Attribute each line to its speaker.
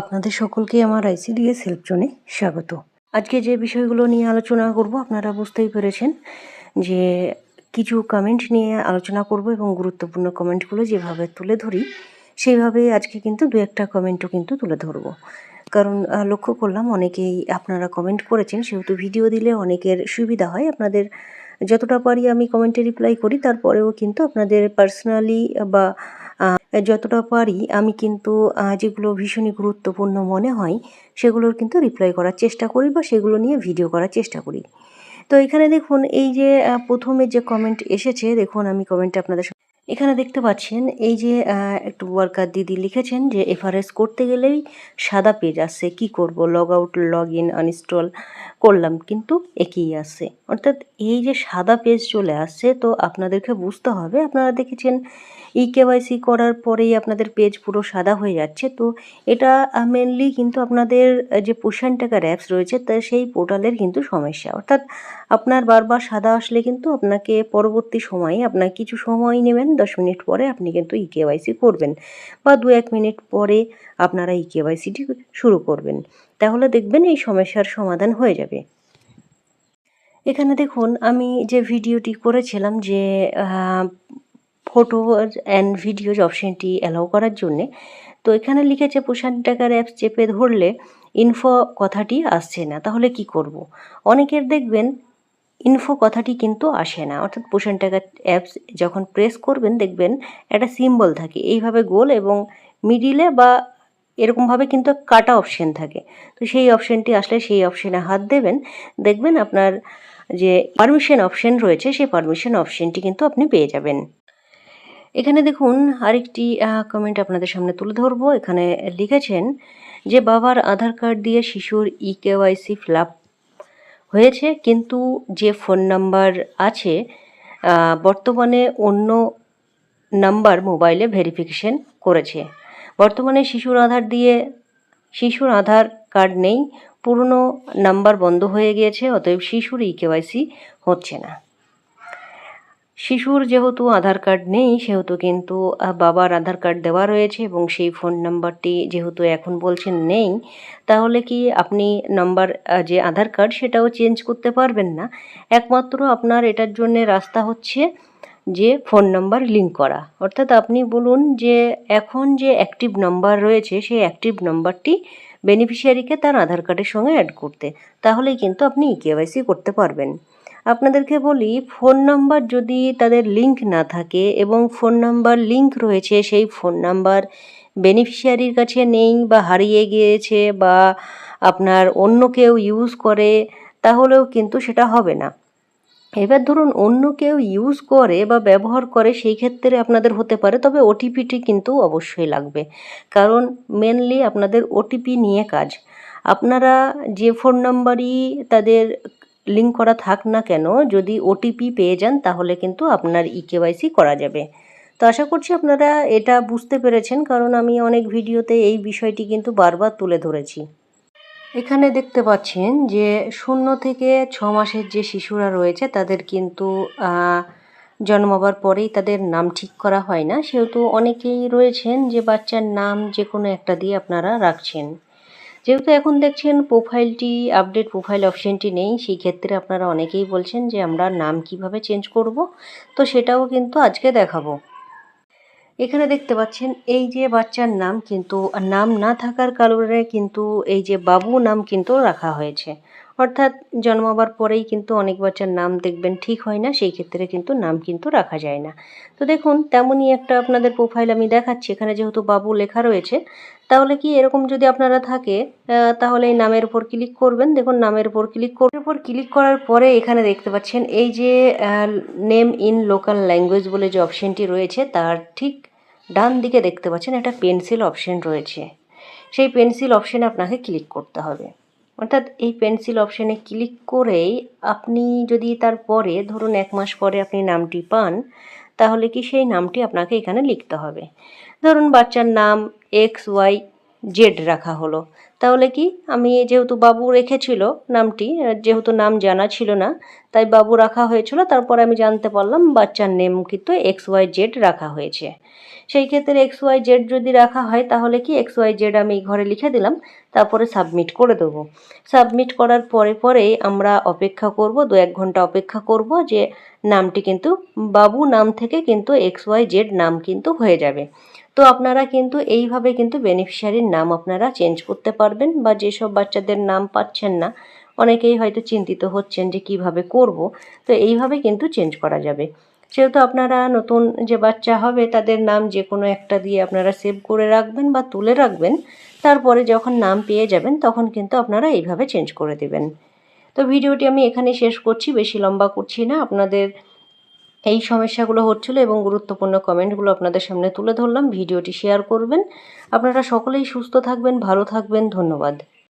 Speaker 1: আপনাদের সকলকে আমার আইসিডিএস হেল্প জোনে স্বাগত। আজকে যে বিষয়গুলো নিয়ে আলোচনা করব, আপনারা বুঝতেই পেরেছেন যে কিছু কমেন্ট নিয়ে আলোচনা করব এবং গুরুত্বপূর্ণ কমেন্টগুলো যেভাবে তুলে ধরি সেইভাবে আজকে কিন্তু দু একটা কমেন্টও কিন্তু তুলে ধরবো। কারণ লক্ষ্য করলাম অনেকেই আপনারা কমেন্ট করেছেন, সেহেতু ভিডিও দিলে অনেকের সুবিধা হয়। আপনাদের যতটা পারি আমি কমেন্টে রিপ্লাই করি, তারপরেও কিন্তু আপনাদের পার্সোনালি বা যতটা পারি আমি কিন্তু যেগুলো ভীষণই গুরুত্বপূর্ণ মনে হয়, সেগুলোর কিন্তু রিপ্লাই করার চেষ্টা করি বা সেগুলো নিয়ে ভিডিও করার চেষ্টা করি। তো এখানে দেখুন, এই যে প্রথমে যে কমেন্ট এসেছে, দেখুন আমি কমেন্টটা আপনাদের এখানে দেখতে পাচ্ছেন, এই যে একটু ওয়ার্কার দিদি লিখেছেন যে এফআরএস করতে গেলেই সাদা পেজ আসছে কি করব? Log out, log in, uninstall করলাম, কিন্তু একই আসছে অর্থাৎ এই যে সাদা পেজ চলে আসছে, তো আপনাদেরকে বুঝতে হবে, আপনারা দেখেছেন ই কেওয়াইসি করার পরেই আপনাদের পেজ পুরো সাদা হয়ে যাচ্ছে, তো এটা মেনলি কিন্তু আপনাদের যে পোষণ টাকার অ্যাপস রয়েছে, তা সেই পোর্টালের কিন্তু সমস্যা। অর্থাৎ আপনার বারবার সাদা আসলে কিন্তু আপনাকে পরবর্তী সময়ে আপনার কিছু সময় নেবেন, দশ মিনিট পরে আপনি কিন্তু ই কেওয়াইসি করবেন বা দু এক মিনিট পরে আপনারা ই কেওয়াইসিটি শুরু করবেন তাহলে দেখবেন এই সমস্যার সমাধান হয়ে যাবে এখানে দেখুন, আমি যে ভিডিওটি করেছিলাম যে ফটো অ্যান্ড ভিডিওজ অপশনটি অ্যালাউ করার জন্যে, তো এখানে লিখেছে পোষণ টাকার অ্যাপস চেপে ধরলে ইনফো কথাটি আসছে না, তাহলে কি করব। অনেকের দেখবেন ইনফো কথাটি কিন্তু আসে না। অর্থাৎ পোষণ টাকা অ্যাপস যখন প্রেস করবেন, দেখবেন একটা সিম্বল থাকে। এইভাবে গোল এবং মিডিলে বা এরকমভাবে কিন্তু কাটা অপশন থাকে। তো সেই অপশনটি আসলে সেই অপশনে হাত দেবেন। দেখবেন আপনার যে পারমিশন অপশন রয়েছে, সেই পারমিশন অপশনটি কিন্তু আপনি পেয়ে যাবেন। এখানে দেখুন আরেকটি কমেন্ট আপনাদের সামনে তুলে ধরবো। এখানে লিখেছেন যে, বাবার আধার কার্ড দিয়ে শিশুর ই কেওয়াইসি ফিল হয়েছে, কিন্তু যে ফোন নাম্বার আছে বর্তমানে অন্য নাম্বার মোবাইলে ভেরিফিকেশন করেছে। বর্তমানে শিশুর আধার দিয়ে, শিশুর আধার কার্ড নেই, পুরনো নাম্বার বন্ধ হয়ে গিয়েছে, অতএব শিশুর ই কেওয়াইসি হচ্ছে না। শিশুর যেহেতু আধার কার্ড নেই, সেহেতু কিন্তু বাবার আধার কার্ড দেওয়া রয়েছে এবং সেই ফোন নাম্বারটি যেহেতু এখন বলছেন নেই, তাহলে কি আপনি নাম্বার যে আধার কার্ড সেটাও চেঞ্জ করতে পারবেন না? একমাত্র আপনার এটার জন্য রাস্তা হচ্ছে যে ফোন নাম্বার লিঙ্ক করা। অর্থাৎ আপনি বলুন যে এখন যে অ্যাক্টিভ নাম্বার রয়েছে, সেই অ্যাক্টিভ নাম্বারটি বেনিফিশিয়ারিকে তার আধার কার্ডের সঙ্গে অ্যাড করতে। তাহলেই কিন্তু আপনি ই কেওয়াইসি করতে পারবেন। আপনাদেরকে বলি, ফোন নাম্বার যদি তাদের লিংক না থাকে এবং ফোন নাম্বার লিংক রয়েছে, সেই ফোন নাম্বার বেনিফিশিয়ারির কাছে নেই বা হারিয়ে গিয়েছে বা আপনার অন্য কেউ ইউজ করে, তাহলেও কিন্তু সেটা হবে না। এবার ধরুন, অন্য কেউ ইউজ করে বা ব্যবহার করে, সেই ক্ষেত্রে আপনাদের হতে পারে, তবে ওটিপিটি কিন্তু অবশ্যই লাগবে। কারণ মেনলি আপনাদের ওটিপি নিয়ে কাজ। আপনারা যে ফোন নাম্বারই তাদের লিঙ্ক করা থাক না কেন, যদি ওটিপি পেয়ে যান তাহলে কিন্তু আপনার ই কেওয়াইসি করা যাবে। তো আশা করছি আপনারা এটা বুঝতে পেরেছেন, কারণ আমি অনেক ভিডিওতে এই বিষয়টি কিন্তু বারবার তুলে ধরেছি। এখানে দেখতে পাচ্ছেন যে শূন্য থেকে ছ মাসের যে শিশুরা রয়েছে, তাদের কিন্তু জন্মাবার পরেই তাদের নাম ঠিক করা হয় না। সেহেতু অনেকেই রয়েছেন যে বাচ্চার নাম যে কোনো একটা দিয়ে আপনারা রাখছেন। যেহেতু এখন দেখছেন প্রোফাইলটি আপডেট প্রোফাইল অপশানটি নেই, সেই ক্ষেত্রে আপনারা অনেকেই বলছেন যে আমরা নাম কীভাবে চেঞ্জ করব, তো সেটাও কিন্তু আজকে দেখাবো। এখানে দেখতে পাচ্ছেন, এই যে বাচ্চার নাম কিন্তু, নাম না থাকার কারণে কিন্তু এই যে বাবু নাম কিন্তু রাখা হয়েছে। অর্থাৎ জন্মাবার পরেই কিন্তু অনেক বাচ্চার নাম দেখবেন ঠিক হয় না, সেই ক্ষেত্রে কিন্তু নাম কিন্তু রাখা যায় না। তো দেখুন, তেমনই একটা আপনাদের প্রোফাইল আমি দেখাচ্ছি, এখানে যেহেতু বাবু লেখা রয়েছে, তাহলে কি এরকম যদি আপনারা থাকে তাহলে এই নামের উপর ক্লিক করবেন। দেখুন, নামের উপর ক্লিক করার উপর ক্লিক করার পরে এখানে দেখতে পাচ্ছেন, এই যে নেম ইন লোকাল ল্যাঙ্গুয়েজ বলে যে অপশনটি রয়েছে, তার ঠিক ডান দিকে দেখতে পাচ্ছেন একটা পেন্সিল অপশন রয়েছে। সেই পেন্সিল অপশানে আপনাকে ক্লিক করতে হবে। অর্থাৎ এই পেন্সিল অপশানে ক্লিক করেই আপনি যদি তারপরে ধরুন এক মাস পরে আপনি নামটি পান, তাহলে কি সেই নামটি আপনাকে এখানে লিখতে হবে। ধরুন বাচ্চার নাম এক্স ওয়াই জেড রাখা হলো। তাহলে কি? আমি যেহেতু বাবু রেখেছিল নামটি যেহেতু নাম জানা ছিল না, তাই বাবু রাখা হয়েছিল, তারপরে আমি জানতে পারলাম বাচ্চার নেম কিন্তু এক্স ওয়াই জেড রাখা হয়েছে। সেই ক্ষেত্রে এক্স ওয়াই জেড যদি রাখা হয়, তাহলে কি এক্স ওয়াই জেড আমি ঘরে লিখে দিলাম, তারপরে সাবমিট করে দেবো। সাবমিট করার পরে পরেই আমরা অপেক্ষা করব, দু এক ঘণ্টা অপেক্ষা করব যে নামটি কিন্তু, বাবু নাম থেকে কিন্তু এক্স ওয়াই জেড নাম কিন্তু হয়ে যাবে। তো আপনারা কিন্তু এইভাবে কিন্তু বেনিফিশিয়ারির নাম আপনারা চেঞ্জ করতে পারবেন বা যেসব বাচ্চাদের নাম পাচ্ছেন না, অনেকেই হয়তো চিন্তিত হচ্ছেন যে কীভাবে করব, তো এইভাবে কিন্তু চেঞ্জ করা যাবে। সেহেতু আপনারা নতুন যে বাচ্চা হবে, তাদের নাম যে কোনো একটা দিয়ে আপনারা সেভ করে রাখবেন বা তুলে রাখবেন, তারপরে যখন নাম পেয়ে যাবেন, তখন কিন্তু আপনারা এইভাবে চেঞ্জ করে দেবেন। তো ভিডিওটি আমি এখানে শেষ করছি, বেশি লম্বা করছি না। আপনাদের এই সমস্যাগুলো হচ্ছিল এবং গুরুত্বপূর্ণ কমেন্টগুলো আপনাদের সামনে তুলে ধরলাম। ভিডিওটি শেয়ার করবেন। আপনারা সকলেই সুস্থ থাকবেন, ভালো থাকবেন। ধন্যবাদ।